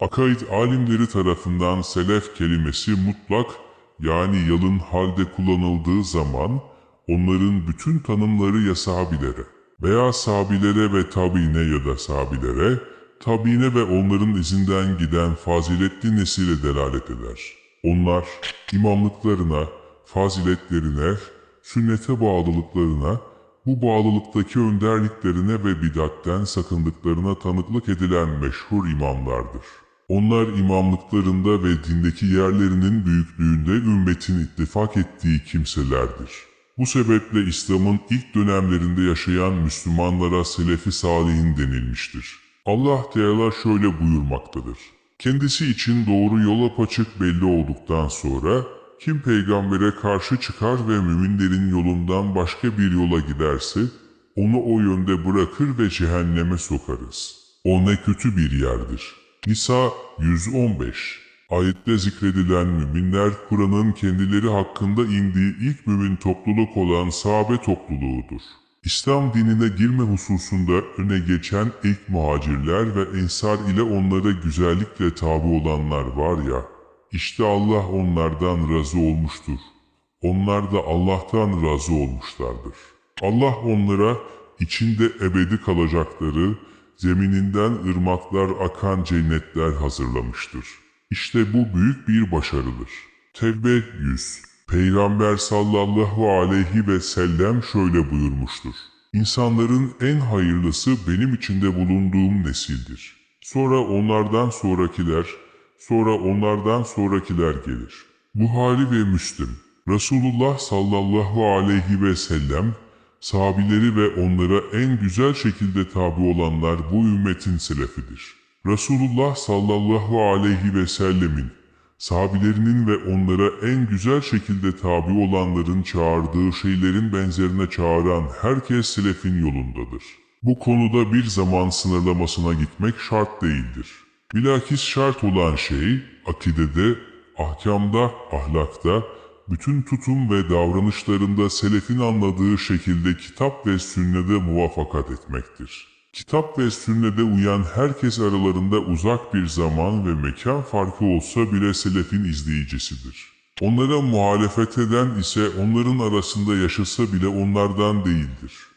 Akaid alimleri tarafından selef kelimesi mutlak yani yalın halde kullanıldığı zaman onların bütün tanımları ya sahabilere veya sahabilere ve tabiine ya da sahabilere, tabiine ve onların izinden giden faziletli nesile delalet eder. Onlar imamlıklarına, faziletlerine, sünnete bağlılıklarına, bu bağlılıktaki önderliklerine ve bidatten sakındıklarına tanıklık edilen meşhur imamlardır. Onlar imamlıklarında ve dindeki yerlerinin büyüklüğünde ümmetin ittifak ettiği kimselerdir. Bu sebeple İslam'ın ilk dönemlerinde yaşayan Müslümanlara Selefi Salihin denilmiştir. Allah Teala şöyle buyurmaktadır. Kendisi için doğru yol apaçık belli olduktan sonra kim peygambere karşı çıkar ve müminlerin yolundan başka bir yola giderse onu o yönde bırakır ve cehenneme sokarız. O ne kötü bir yerdir. Nisa 115 Ayette zikredilen müminler Kur'an'ın kendileri hakkında indiği ilk mümin topluluk olan sahabe topluluğudur. İslam dinine girme hususunda öne geçen ilk muhacirler ve ensar ile onlara güzellikle tabi olanlar var ya, işte Allah onlardan razı olmuştur. Onlar da Allah'tan razı olmuşlardır. Allah onlara içinde ebedi kalacakları, zemininden ırmaklar akan cennetler hazırlamıştır. İşte bu büyük bir başarıdır. Tevbe 100 Peygamber sallallahu aleyhi ve sellem şöyle buyurmuştur. İnsanların en hayırlısı benim içinde bulunduğum nesildir. Sonra onlardan sonrakiler, sonra onlardan sonrakiler gelir. Buhari ve Müslim Resulullah sallallahu aleyhi ve sellem sahabileri ve onlara en güzel şekilde tabi olanlar bu ümmetin selefidir. Resulullah sallallahu aleyhi ve sellemin sahabilerinin ve onlara en güzel şekilde tabi olanların çağırdığı şeylerin benzerine çağıran herkes selefin yolundadır. Bu konuda bir zaman sınırlamasına gitmek şart değildir. Bilakis şart olan şey, akidede, ahkamda, ahlakta, bütün tutum ve davranışlarında selefin anladığı şekilde kitap ve sünnede muvaffakat etmektir. Kitap ve sünnede uyan herkes aralarında uzak bir zaman ve mekan farkı olsa bile selefin izleyicisidir. Onlara muhalefet eden ise onların arasında yaşasa bile onlardan değildir.